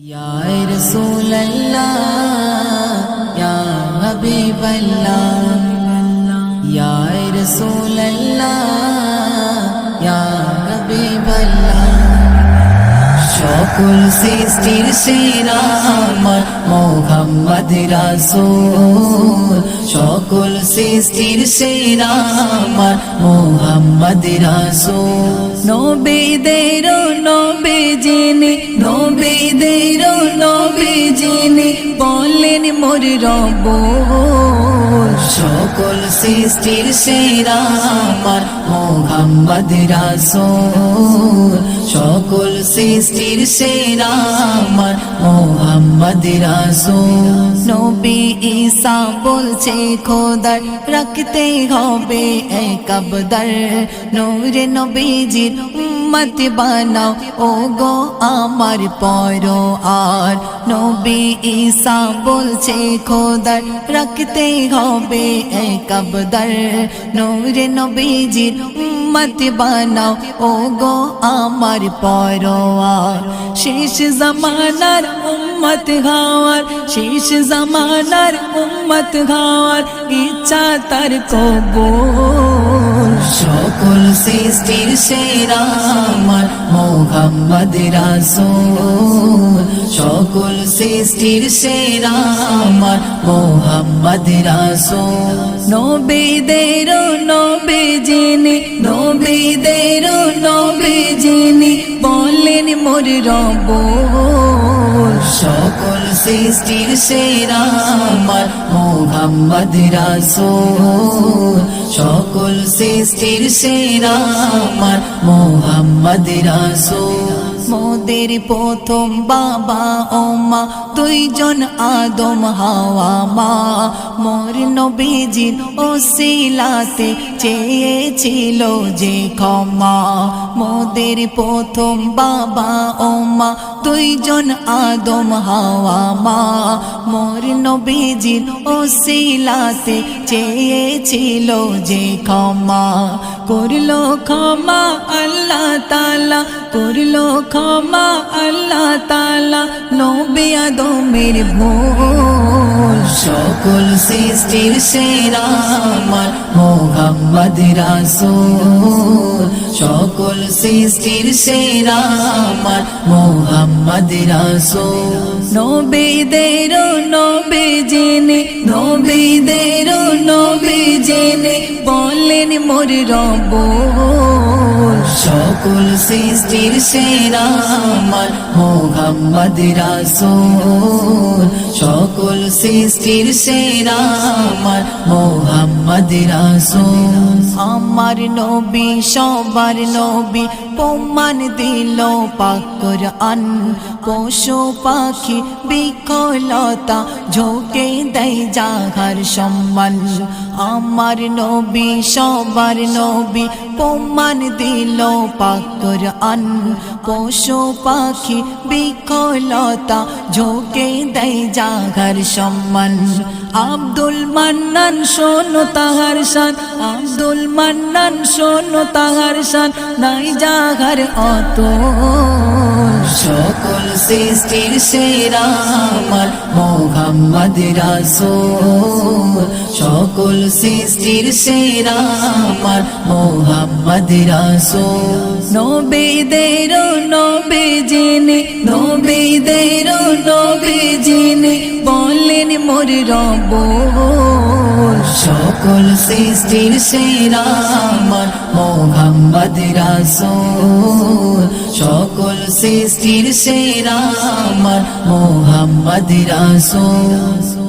Ya Rasul Allah, Ya Habib Allah, Ya Rasul Allah. সকল সৃষ্টির সেরা আমার মোহাম্মদ রাসূল। সকল সৃষ্টির সেরা আমার মোহাম্মদ রাসূল। নবীদের নবী যিনি নবীদের নবী যিনি বলেন মোর রব। সকল সৃষ্টির সেরা আমার মোহাম্মদ রাসূল। সকল সৃষ্টির সেরা আমার মোহাম্মদ রাসূল। নবী ঈসা বলছে, খোদার রাখতে হবে এক আবদার। নূরে নবীজির উম্মত বানাও ও গো আমার পর আর নবী ঈসা বলছে, খোদার রাখতে হবে এক আবদার নূরে নবীজির উম্মত বানাও ও গো আমার পরোয়ার শেষ জামানার উম্মত গাওয়ার শেষ জামানার উম্মত গাওয়ার ইচ্ছা তার কবুল সকল সৃষ্টির সেরা আমার মোহাম্মদ রাসূল। সকল সৃষ্টির সেরা আমার মোহাম্মদ রাসূল। নবীদের নবী যিনি নবীদের নবী বলেন মোর রব। সকল সৃষ্টির সেরা আমার মোহাম্মদ রাসূল। সকল সৃষ্টির সেরা আমার মোহাম্মদ রাসূল। মোদের প্রথম বাবা ও মা, দুইজন আদম হাওয়া মা। মোর নবীজির ওসিলাতে চেয়েছিল যে ক্ষমা। মোদের প্রথম বাবা ও মা, দুইজন আদম হাওয়া মা। মোর নবীজির ওসিলাতে চেয়েছিল যে ক্ষমা। করল ক্ষমা আল্লাহ তালা করল ক্ষমা আল্লাহ তালা নবী আদমের ভুল। সকল সৃষ্টির সেরা আমার মোহাম্মদ রাসূল। সকল সৃষ্টির সেরা আমার মোহাম্মদ রাসূল। নবীদের, নবী যিনি নবীদের, নবী জেনে বলেন মোর রব। সকল সৃষ্টির সেরা আমার, মোহাম্মদ রাসূল। সকল সৃষ্টির সেরা আমার, মোহাম্মদ রাসূল। আমার নবী, সবার নবী, প্রমাণ দিল পাকর আন পশু পাখি বিকলতা ঝোঁকে দেয় জাগার সম্মান। আমার নবী, সবার নবী, প্রমাণ দিল পাকর আন, পশু পাখি বিকলতা, ঝোঁকে দেয় জাগার সম্মান। আব্দুল মান্নান, শোনো তাহার শান। আব্দুল মান্নান, শোনো তাহার শান। নাই জাগার অত সকল সৃষ্টির সেরা আমার মোহাম্মদ রাসূল। সকল সৃষ্টির সেরা আমার মোহাম্মদ রাসূল। নবীদের নবী যিনি, নবীদের নবী যিনি বলেন মোর রব। সকল সৃষ্টির সেরা আমার মোহাম্মদ রাসূল। সৃষ্টির সেরা আমার মোহাম্মদ রাসূল